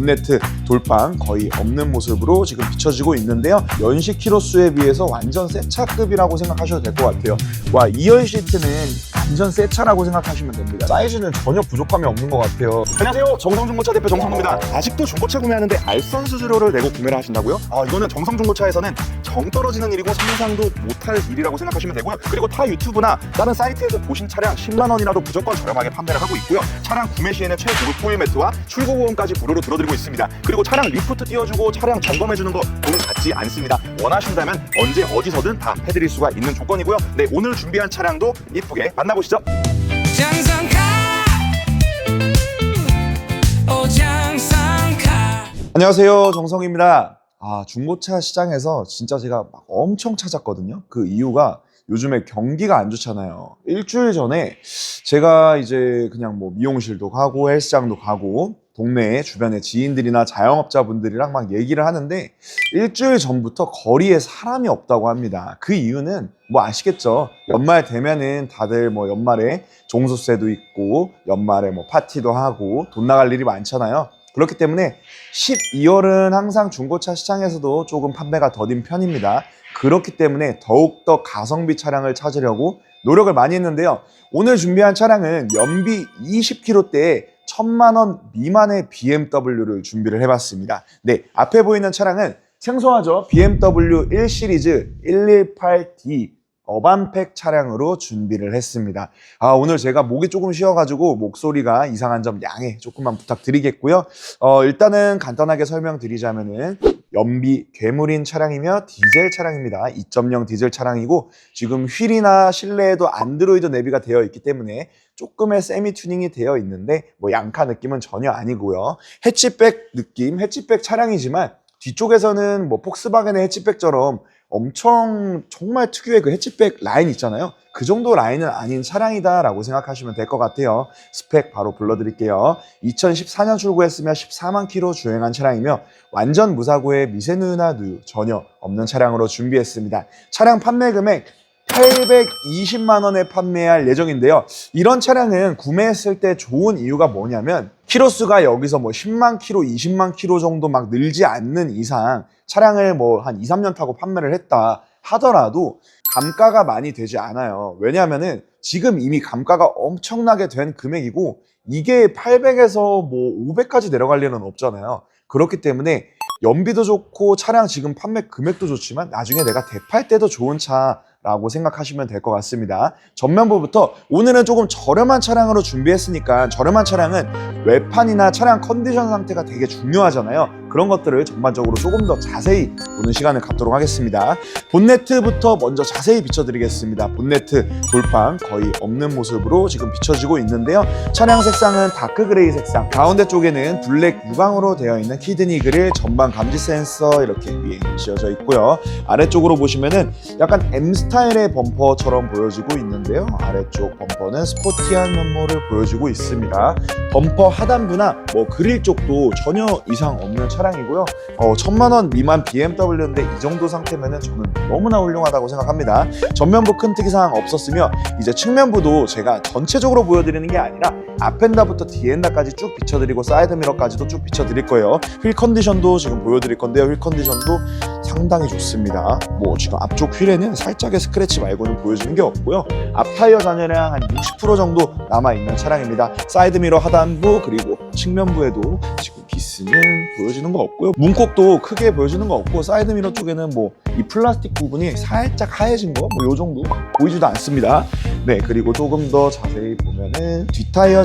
본네트 돌빵 거의 없는 모습으로 지금 비춰지고 있는데요. 연식 키로수에 비해서 완전 새 차급이라고 생각하셔도 될 것 같아요. 와, 이열 시트는 완전 새 차라고 생각하시면 됩니다. 사이즈는 전혀 부족함이 없는 것 같아요. 안녕하세요. 정성중고차 대표 정성호입니다. 아직도 중고차 구매하는데 알선 수수료를 내고 구매를 하신다고요? 아 이거는 정성중고차에서는 정 떨어지는 일이고 상상도 못할 일이라고 생각하시면 되고요. 그리고 타 유튜브나 다른 사이트에서 보신 차량 10만 원이라도 무조건 저렴하게 판매를 하고 있고요. 차량 구매 시에는 최고급 포일 매트와 출고 보험까지 무료로 들어드리고 있습니다. 그리고 차량 리프트 띄워주고 차량 점검해주는 거돈 받지 않습니다. 원하신다면 언제 어디서든 다 해드릴 수가 있는 조건이고요. 네 오늘 준비한 차량도 이쁘게 만나보시죠. 안녕하세요. 정성입니다. 아, 중고차 시장에서 진짜 제가 막 엄청 찾았거든요. 그 이유가 요즘에 경기가 안 좋잖아요. 일주일 전에 제가 이제 그냥 뭐 미용실도 가고 헬스장도 가고 동네에 주변에 지인들이나 자영업자분들이랑 막 얘기를 하는데 일주일 전부터 거리에 사람이 없다고 합니다. 그 이유는 뭐 아시겠죠? 연말 되면은 다들 뭐 연말에 종소세도 있고 연말에 뭐 파티도 하고 돈 나갈 일이 많잖아요. 그렇기 때문에 12월은 항상 중고차 시장에서도 조금 판매가 더딘 편입니다. 그렇기 때문에 더욱더 가성비 차량을 찾으려고 노력을 많이 했는데요. 오늘 준비한 차량은 연비 20km대에 1000만 원 미만의 BMW를 준비를 해봤습니다. 네, 앞에 보이는 차량은 생소하죠? BMW 1 시리즈 118D 어반팩 차량으로 준비를 했습니다. 아, 오늘 제가 목이 조금 쉬어가지고 목소리가 이상한 점 양해 조금만 부탁드리겠고요. 어, 일단은 간단하게 설명드리자면은 연비 괴물인 차량이며 디젤 차량입니다. 2.0 디젤 차량이고 지금 휠이나 실내에도 안드로이드 내비가 되어 있기 때문에 조금의 세미 튜닝이 되어 있는데 뭐 양카 느낌은 전혀 아니고요. 해치백 느낌, 해치백 차량이지만 뒤쪽에서는 뭐 폭스바겐의 해치백처럼 엄청 정말 특유의 그 해치백 라인 있잖아요. 그 정도 라인은 아닌 차량이다라고 생각하시면 될 것 같아요. 스펙 바로 불러드릴게요. 2014년 출고했으며 14만 킬로 주행한 차량이며 완전 무사고에 미세누유나 누유 전혀 없는 차량으로 준비했습니다. 차량 판매 금액 820만 원에 판매할 예정인데요. 이런 차량은 구매했을 때 좋은 이유가 뭐냐면 키로수가 여기서 뭐 10만 킬로, 20만 킬로 정도 막 늘지 않는 이상 차량을 뭐 한 2, 3년 타고 판매를 했다 하더라도 감가가 많이 되지 않아요. 왜냐하면은 지금 이미 감가가 엄청나게 된 금액이고 이게 800에서 뭐 500까지 내려갈 일은 없잖아요. 그렇기 때문에 연비도 좋고 차량 지금 판매 금액도 좋지만 나중에 내가 대팔 때도 좋은 차 라고 생각하시면 될 것 같습니다. 전면부부터 오늘은 조금 저렴한 차량으로 준비했으니까 저렴한 차량은 외판이나 차량 컨디션 상태가 되게 중요하잖아요. 그런 것들을 전반적으로 조금 더 자세히 보는 시간을 갖도록 하겠습니다. 본네트부터 먼저 자세히 비춰드리겠습니다. 본네트 돌빵 거의 없는 모습으로 지금 비춰지고 있는데요. 차량 색상은 다크 그레이 색상, 가운데 쪽에는 블랙 유광으로 되어 있는 키드니 그릴, 전방 감지 센서 이렇게 위에 씌워져 있고요. 아래쪽으로 보시면은 약간 M 스타일의 범퍼처럼 보여지고 있는데요. 아래쪽 범퍼는 스포티한 면모를 보여주고 있습니다. 범퍼 하단부나 뭐 그릴 쪽도 전혀 이상 없는 차량 이고요. 어, 천만 원 미만 BMW인데 이 정도 상태면은 저는 너무나 훌륭하다고 생각합니다. 전면부 큰 특이사항 없었으며 이제 측면부도 제가 전체적으로 보여드리는 게 아니라 앞엔다부터 뒤엔다까지 쭉 비춰드리고 사이드 미러까지도 쭉 비춰드릴 거예요. 휠 컨디션도 지금 보여드릴 건데요. 휠 컨디션도 상당히 좋습니다. 뭐 지금 앞쪽 휠에는 살짝의 스크래치 말고는 보여주는 게 없고요. 앞 타이어 잔여량 한 60% 정도 남아 있는 차량입니다. 사이드 미러 하단부 그리고 측면부에도 지금 기스는 보여주는 거 없고요. 문콕도 크게 보여주는 거 없고 사이드 미러 쪽에는 뭐 이 플라스틱 부분이 살짝 하얘진 거 뭐 요 정도 보이지도 않습니다. 네 그리고 조금 더 자세히 보면은 뒷타이어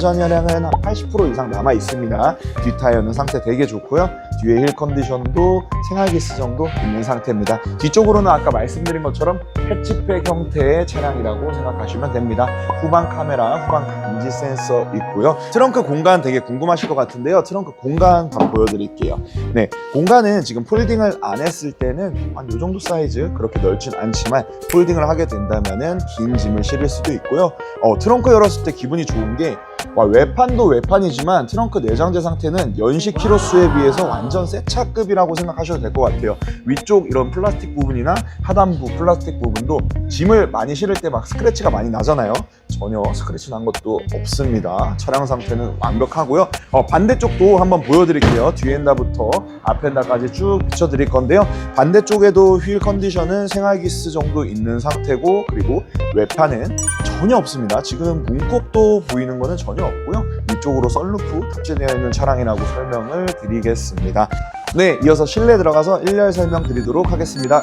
한80% 이상 남아 있습니다. 뒷타이어는 상태 되게 좋고요. 뒤에 힐 컨디션도 생활기스 정도 있는 상태입니다. 뒤쪽으로는 아까 말씀드린 것처럼 해치백 형태의 차량이라고 생각하시면 됩니다. 후방 카메라, 후방 감지 센서 있고요. 트렁크 공간 되게 궁금하실 것 같은데요. 트렁크 공간 바로 보여드릴게요. 네, 공간은 지금 폴딩을 안 했을 때는 한 이 정도 사이즈 그렇게 넓진 않지만 폴딩을 하게 된다면은 긴 짐을 실을 수도 있고요. 어, 트렁크 열었을 때 기분이 좋은 게 와, 외판도 외판이지만 트렁크 내장재 상태는 연식 키로수에 비해서 완전 새 차급이라고 생각하셔도 될 것 같아요. 위쪽 이런 플라스틱 부분이나 하단부 플라스틱 부분도 짐을 많이 실을 때 막 스크래치가 많이 나잖아요. 전혀 스크래치 난 것도 없습니다. 차량 상태는 완벽하고요. 어, 반대쪽도 한번 보여드릴게요. 뒤엔다부터 앞엔다까지 쭉 비춰드릴 건데요. 반대쪽에도 휠 컨디션은 생활기스 정도 있는 상태고 그리고 외판은 전혀 없습니다. 지금 문콕도 보이는 거는 전혀 없고요. 위쪽으로 썬루프 탑재되어 있는 차량이라고 설명을 드리겠습니다. 네, 이어서 실내 들어가서 1열 설명 드리도록 하겠습니다.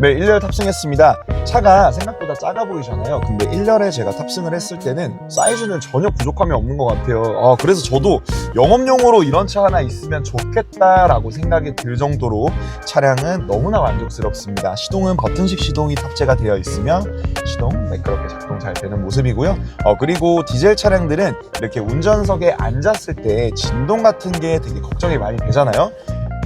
네, 1열 탑승했습니다. 차가 생각보다 작아 보이잖아요. 근데 1열에 제가 탑승을 했을 때는 사이즈는 전혀 부족함이 없는 것 같아요. 아, 그래서 저도 영업용으로 이런 차 하나 있으면 좋겠다라고 생각이 들 정도로 차량은 너무나 만족스럽습니다. 시동은 버튼식 시동이 탑재가 되어 있으며 시동 매끄럽게 작동 잘 되는 모습이고요. 어, 그리고 디젤 차량들은 이렇게 운전석에 앉았을 때 진동 같은 게 되게 걱정이 많이 되잖아요.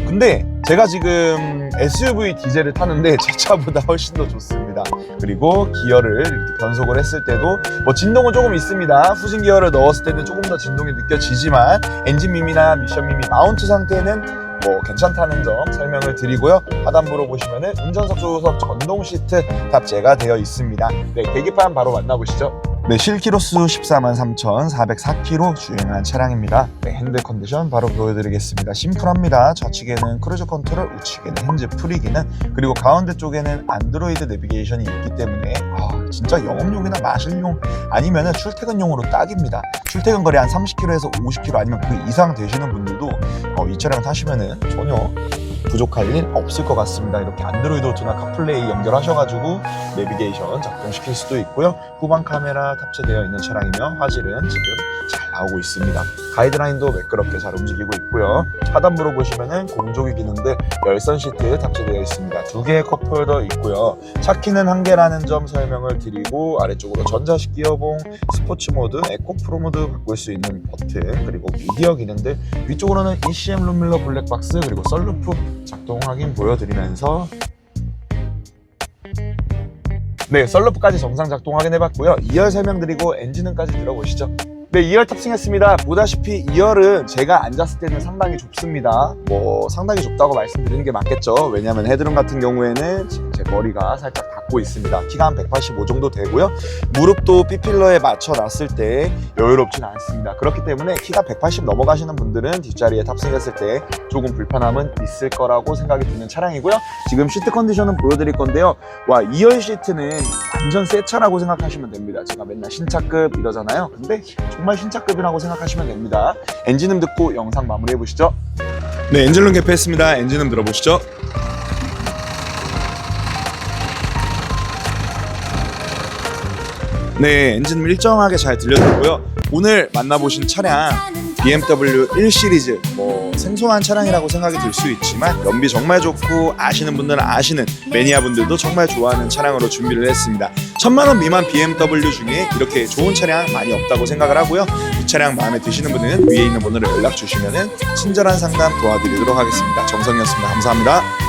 근데 제가 지금 SUV 디젤을 타는데 제 차보다 훨씬 더 좋습니다. 그리고 기어를 이렇게 변속을 했을 때도 뭐 진동은 조금 있습니다. 후진 기어를 넣었을 때는 조금 더 진동이 느껴지지만 엔진 밈이나 미션 밈이 마운트 상태는 뭐 괜찮다는 점 설명을 드리고요. 하단부로 보시면은 운전석 조수석 전동 시트 탑재가 되어 있습니다. 네, 계기판 바로 만나보시죠. 네, 실키로수 14만 3,404km 주행한 차량입니다. 네, 핸들 컨디션 바로 보여드리겠습니다. 심플합니다. 좌측에는 크루즈 컨트롤, 우측에는 핸즈 프리기는 그리고 가운데 쪽에는 안드로이드 내비게이션이 있기 때문에 아, 진짜 영업용이나 마실용 아니면 출퇴근용으로 딱입니다. 출퇴근 거리 한 30km에서 50km 아니면 그 이상 되시는 분들도 어, 이 차량 타시면은 전혀 부족할 일 없을 것 같습니다. 이렇게 안드로이드 오토나 카플레이 연결하셔가지고 내비게이션 작동시킬 수도 있고요. 후방 카메라 탑재되어 있는 차량이며 화질은 지금 잘 나오고 있습니다. 가이드라인도 매끄럽게 잘 움직이고 있고요. 하단부로 보시면은 공조기 기능들 열선 시트 탑재되어 있습니다. 두 개의 컵홀더 있고요. 차키는 한 개라는 점 설명을 드리고 아래쪽으로 전자식 기어봉, 스포츠 모드, 에코 프로 모드 바꿀 수 있는 버튼 그리고 미디어 기능들 위쪽으로는 ECM 룸밀러 블랙박스 그리고 썰루프 작동 확인 보여드리면서 네, 썰루프까지 정상 작동 확인해봤고요. 2열 설명드리고 엔진음까지 들어보시죠. 네, 2열 탑승했습니다. 보다시피 2열은 제가 앉았을 때는 상당히 좁습니다. 뭐 상당히 좁다고 말씀드리는 게 맞겠죠. 왜냐하면 헤드룸 같은 경우에는 지금 제 머리가 살짝 닿고 있습니다. 키가 한 185 정도 되고요. 무릎도 B필러에 맞춰 놨을 때 여유롭진 않습니다. 그렇기 때문에 키가 180 넘어가시는 분들은 뒷자리에 탑승했을 때 조금 불편함은 있을 거라고 생각이 드는 차량이고요. 지금 시트 컨디션은 보여드릴 건데요. 와 2열 시트는 완전 새 차라고 생각하시면 됩니다. 제가 맨날 신차급 이러잖아요. 근데 정말 신차급이라고 생각하시면 됩니다. 엔진음 듣고 영상 마무리해 보시죠. 네, 엔진룸 개폐했습니다. 엔진음 들어보시죠. 네, 엔진음 일정하게 잘 들려드리고요. 오늘 만나보신 차량 BMW 1 시리즈 뭐 생소한 차량이라고 생각이 들 수 있지만 연비 정말 좋고 아시는 분들은 아시는 매니아 분들도 정말 좋아하는 차량으로 준비를 했습니다. 천만 원 미만 BMW 중에 이렇게 좋은 차량 많이 없다고 생각을 하고요. 이 차량 마음에 드시는 분은 위에 있는 번호로 연락 주시면은 친절한 상담 도와드리도록 하겠습니다. 정성이었습니다. 감사합니다.